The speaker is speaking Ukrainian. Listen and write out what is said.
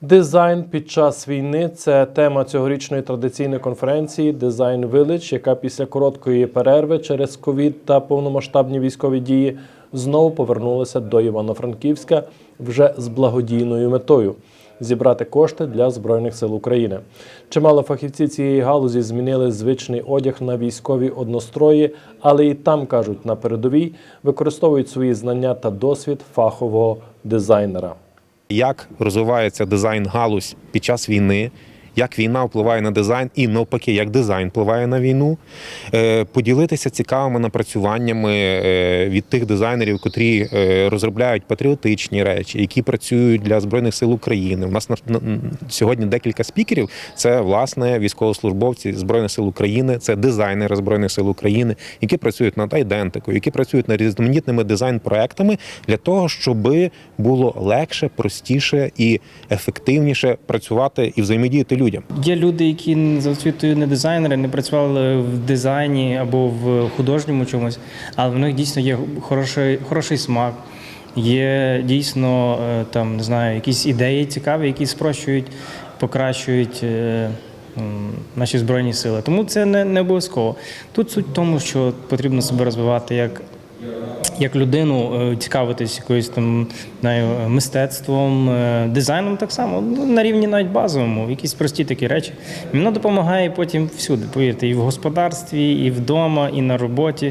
Дизайн під час війни це тема цьогорічної традиційної конференції Design Village, яка після короткої перерви через ковід та повномасштабні військові дії знову повернулася до Івано-Франківська вже з благодійною метою зібрати кошти для Збройних сил України. Чимало фахівці цієї галузі змінили звичний одяг на військові однострої, але і там кажуть, на передовій використовують свої знання та досвід фахового дизайнера. Як розвивається дизайн галузь під час війни. Як війна впливає на дизайн, і навпаки, як дизайн впливає на війну, Е, поділитися цікавими напрацюваннями е, від тих дизайнерів, котрі е, розробляють патріотичні речі, які працюють для збройних сил України. У нас на, на- сьогодні декілька спікерів. Це власне військовослужбовці збройних сил України, це дизайнери збройних сил України, які працюють над айдентикою, які працюють над різноманітними дизайн-проектами для того, щоб було легше, простіше і ефективніше працювати і взаємодіяти людям. Є люди, які за освітою не дизайнери, не працювали в дизайні або в художньому чомусь, але в них дійсно є хороший, хороший смак. Є дійсно е, там не знаю, якісь ідеї цікаві, які спрощують, покращують е, наші збройні сили. Тому це не, не обов'язково. Тут суть в тому, що потрібно себе розвивати як як людину е, цікавитись якоюсь там знаю, мистецтвом, е, дизайном так само, ну, на рівні навіть базовому, якісь прості такі речі. І Воно допомагає потім всюди, повірте, і в господарстві, і вдома, і на роботі.